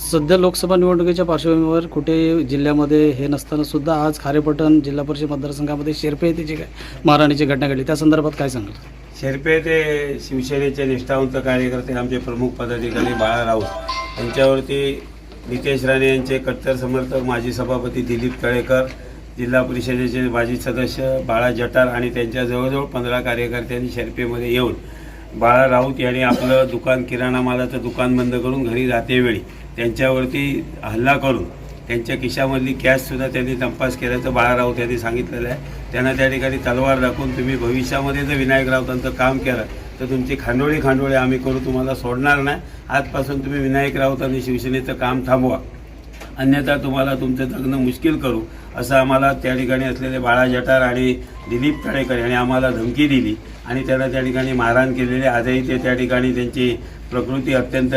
सध्या लोकसभा निवडणुकीच्या पार्श्वभूमीवर कुठे जिल्ह्यामध्ये हे नसताना सुद्धा आज खारेपटण जिल्हा परिषद मतदारसंघामध्ये शेरपे येथे जी काय महाराणीची घटना घडली त्या संदर्भात काय सांगाल? शेरपे ते शिवसेनेचे निष्ठावंत कार्यकर्ते आमचे प्रमुख पदाधिकारी बाळा राऊत यांच्यावरती नितेश राणे यांचे कट्टर समर्थक माजी सभापती दिलीप तळेकर जिल्हा परिषदेचे माजी सदस्य बाळा जटार आणि त्यांच्या जवळजवळ पंधरा कार्यकर्त्यांनी शेरपेमध्ये येऊन बाळा राऊत यांनी आपलं दुकान किराणा मालाचं दुकान बंद करून घरी जातेवेळी त्यांच्यावरती हल्ला करून त्यांच्या खिशामधली कॅशसुद्धा त्यांनी तपास केल्याचं बाळा राऊत यांनी सांगितलेलं आहे. त्यांना त्या ठिकाणी तलवार दाखवून तुम्ही भविष्यामध्ये जर विनायक राऊतांचं काम केलं तर तुमची खांडोळी खांडोळी आम्ही करू तुम्हाला सोडणार नाही. आजपासून तुम्ही विनायक राऊत आणि शिवसेनेचं काम थांबवा. अन्यथा तुम्हाला तुमचं जगणं मुश्किल करू असं आम्हाला त्या ठिकाणी असलेले बाळा जटार आणि दिलीप तळेकर यांनी आम्हाला धमकी दिली आणि त्यांना त्या ठिकाणी मारहाण केलेले. आजही ते त्या ठिकाणी त्यांची प्रकृती अत्यंत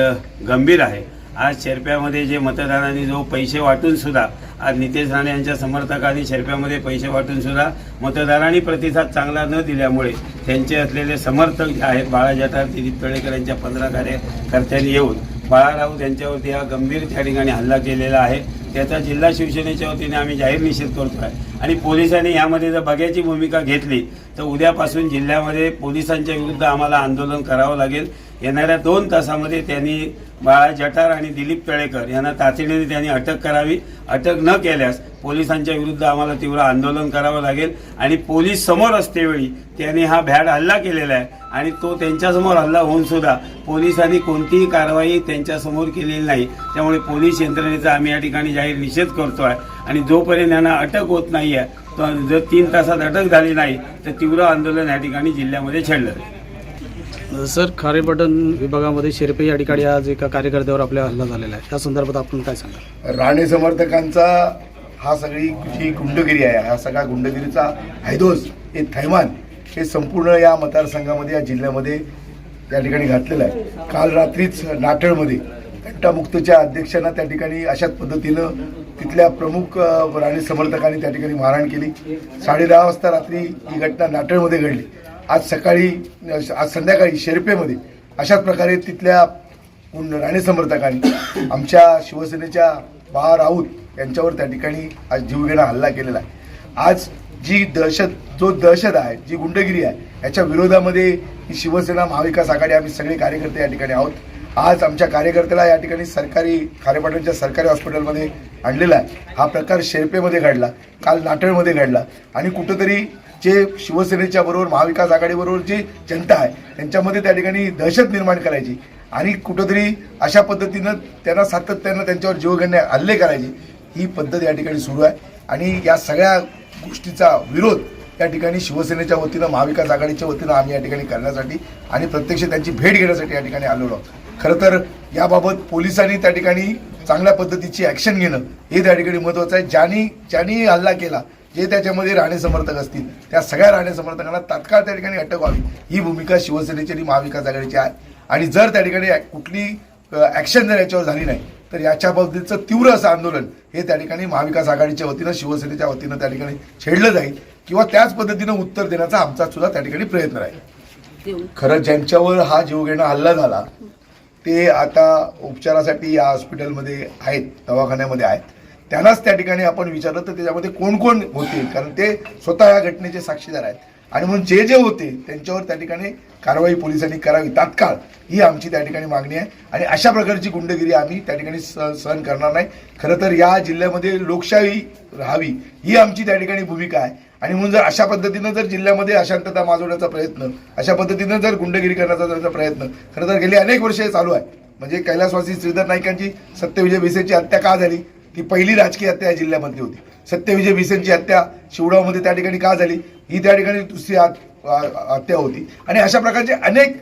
गंभीर आहे. आज शेरप्यामध्ये जे मतदारांनी जो पैसे वाटून सुद्धा आज नितेश राणे यांच्या समर्थकांनी शेरप्यामध्ये पैसे वाटून सुद्धा मतदारांनी प्रतिसाद चांगला न दिल्यामुळे त्यांचे असलेले समर्थक जे आहेत बाळा जटार दिलीप तळेकर यांच्या पंधरा कार्यकर्त्यांनी येऊन बाळा राऊत यांच्यावरती हा गंभीर त्या ठिकाणी हल्ला केलेला आहे. त्याचा जिल्हा शिवसेनेच्या वतीने आम्ही जाहीर निषेध करतो आहे आणि पोलिसांनी यामध्ये जर बघ्याची भूमिका घेतली तर उद्यापासून जिल्ह्यामध्ये पोलिसांच्या विरुद्ध आम्हाला आंदोलन करावं लागेल. येणाऱ्या दोन तासामध्ये त्यांनी बाळा जटार आणि दिलीप तळेकर यांना तातडीने त्यांनी अटक करावी. अटक न केल्यास पोलिसांच्या विरुद्ध आम्हाला तीव्र आंदोलन करावं लागेल आणि पोलीस समोर असतेवेळी त्यांनी हा भ्याड हल्ला केलेला आहे आणि तो त्यांच्यासमोर हल्ला होऊन सुद्धा पोलिसांनी कोणतीही कारवाई त्यांच्यासमोर केलेली नाही. त्यामुळे पोलीस यंत्रणेचा आम्ही या ठिकाणी जाहीर निषेध करतो आहे आणि जोपर्यंत यांना अटक होत नाही आहे तर जर तीन तासात अटक झाली नाही तर तीव्र आंदोलन या ठिकाणी जिल्ह्यामध्ये छेडलं जाईल. सर खारेपटन विभागामध्ये शेरपे या ठिकाणी आज एका कार्यकर्त्यावर आपल्या हल्ला झालेला आहे. त्या संदर्भात आपण काय सांगा राणे समर्थकांचा हा सगळी जी गुंडगिरी आहे हा सगळा गुंडगिरीचा हैदोस हे थैमान हे संपूर्ण या मतदारसंघामध्ये या जिल्ह्यामध्ये त्या ठिकाणी घातलेलं आहे. काल रात्रीच नाटळमध्ये घंटामुक्तच्या अध्यक्षांना त्या ठिकाणी अशाच पद्धतीनं तिथल्या प्रमुख राणे समर्थकांनी त्या ठिकाणी मारहाण केली. साडे दहा वाजता रात्री ही घटना नाटळमध्ये घडली. आज सकाळी आज संध्याकाळी शेरपेमध्ये अशाच प्रकारे तिथल्या राणे समर्थकांनी आमच्या शिवसेनेच्या बा राऊत यांच्यावर त्या ठिकाणी आज जीवघेणा हल्ला केलेला आहे. आज जी दहशत जो दहशत आहे जी गुंडगिरी आहे याच्या विरोधामध्ये ही शिवसेना महाविकास आघाडी आम्ही सगळे कार्यकर्ते या ठिकाणी आहोत. आज आमच्या कार्यकर्त्याला या ठिकाणी सरकारी खारेपाटणच्या सरकारी हॉस्पिटलमध्ये आणलेला आहे. हा प्रकार शेरपेमध्ये घडला काल नाटळमध्ये घडला. आणि कुठंतरी जे शिवसेनेच्या बरोबर महाविकास आघाडीबरोबर जी जनता आहे त्यांच्यामध्ये त्या ठिकाणी दहशत निर्माण करायची. आणि कुठंतरी अशा पद्धतीनं त्यांना सातत्यानं त्यांच्यावर जीवघेण्य हल्ले करायची. ही पद्धत या ठिकाणी सुरू आहे. आणि या सगळ्या गोष्टीचा विरोध या ठिकाणी शिवसेनेच्या वतीनं महाविकास आघाडीच्या वतीनं आम्ही या ठिकाणी करण्यासाठी आणि प्रत्यक्ष त्यांची भेट घेण्यासाठी या ठिकाणी आलेलो आहोत. खरं तर याबाबत पोलिसांनी त्या ठिकाणी चांगल्या पद्धतीची ॲक्शन घेणं हे त्या ठिकाणी महत्त्वाचं आहे. ज्यांनी ज्यांनी हल्ला केला जे त्याच्यामध्ये राणे समर्थक असतील त्या सगळ्या राणे समर्थकांना तात्काळ त्या ठिकाणी अटक व्हावी. ही भूमिका शिवसेनेची आणि महाविकास आघाडीची आहे. आणि जर त्या ठिकाणी कुठली ॲक्शन जर याच्यावर झाली नाही तर याच्या बाबतीचं तीव्र असं आंदोलन हे त्या ठिकाणी महाविकास आघाडीच्या वतीनं शिवसेनेच्या वतीनं त्या ठिकाणी छेडलं जाईल. किंवा त्याच पद्धतीनं उत्तर देण्याचा आमचा सुद्धा त्या ठिकाणी प्रयत्न राहील. खरं ज्यांच्यावर हा जीवघेणा हल्ला झाला ते आता उपचारासाठी या हॉस्पिटलमध्ये आहेत दवाखान्यामध्ये आहेत. त्यांनाच त्या ठिकाणी आपण विचारलं तर त्याच्यामध्ये कोण कोण होते? कारण ते स्वतः या घटनेचे साक्षीदार आहेत. आणि म्हणून जे जे होते त्यांच्यावर त्या ठिकाणी कारवाई पोलिसांनी करावी तात्काळ ही आमची त्या ठिकाणी मागणी आहे. आणि अशा प्रकारची गुंडगिरी आम्ही त्या ठिकाणी सहन करणार नाही. खरं तर या जिल्ह्यामध्ये लोकशाही राहावी ही आमची त्या ठिकाणी भूमिका आहे. आणि म्हणून जर अशा पद्धतीनं जर जिल्ह्यामध्ये अशांतता माजवण्याचा प्रयत्न अशा पद्धतीनं जर गुंडगिरी करण्याचा प्रयत्न खरं तर गेली अनेक वर्ष चालू आहे. म्हणजे कैलासवासी श्रीधर नाईकांची सत्यविजय भिसेची हत्या का झाली? ती पहिली राजकीय हत्या या जिल्ह्यामधली होती. सत्यविजय भिसेंची हत्या शिवडावमध्ये त्या ठिकाणी का झाली? ही त्या ठिकाणी दुसरी हत्या होती. आणि अशा प्रकारचे अनेक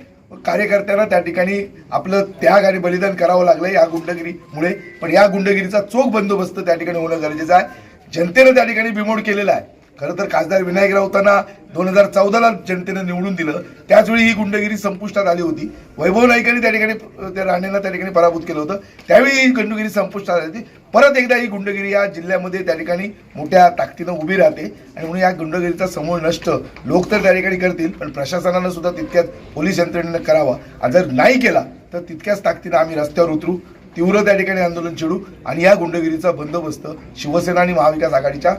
कार्यकर्त्यांना त्या ठिकाणी आपलं त्याग आणि बलिदान करावं लागलं या गुंडगिरीमुळे. पण या गुंडगिरीचा चोख बंदोबस्त त्या ठिकाणी होणं गरजेचं आहे. जनतेनं त्या ठिकाणी बिमोड केलेला आहे. खरं तर खासदार विनायक राऊतांना दोन हजार चौदाला जनतेनं निवडून दिलं. त्याचवेळी ही गुंडगिरी संपुष्टात आली होती. वैभव नाईकांनी त्या ठिकाणी त्या राणेंना त्या ठिकाणी पराभूत केलं होतं. त्यावेळी ही गुंडगिरी संपुष्टात आली होती. परत एकदा ही गुंडगिरी या जिल्ह्यामध्ये त्या ठिकाणी मोठ्या ताकदीनं उभी राहते आणि म्हणून या गुंडगिरीचा समूळ नष्ट. लोक तर त्या ठिकाणी करतील पण प्रशासनानं सुद्धा तितक्याच पोलीस यंत्रणेनं करावा. आणि जर नाही केला तर तितक्याच ताकदीनं आम्ही रस्त्यावर उतरू. तीव्र त्या ठिकाणी आंदोलन छेडू. आणि या गुंडगिरीचा बंदोबस्त शिवसेना आणि महाविकास आघाडीच्या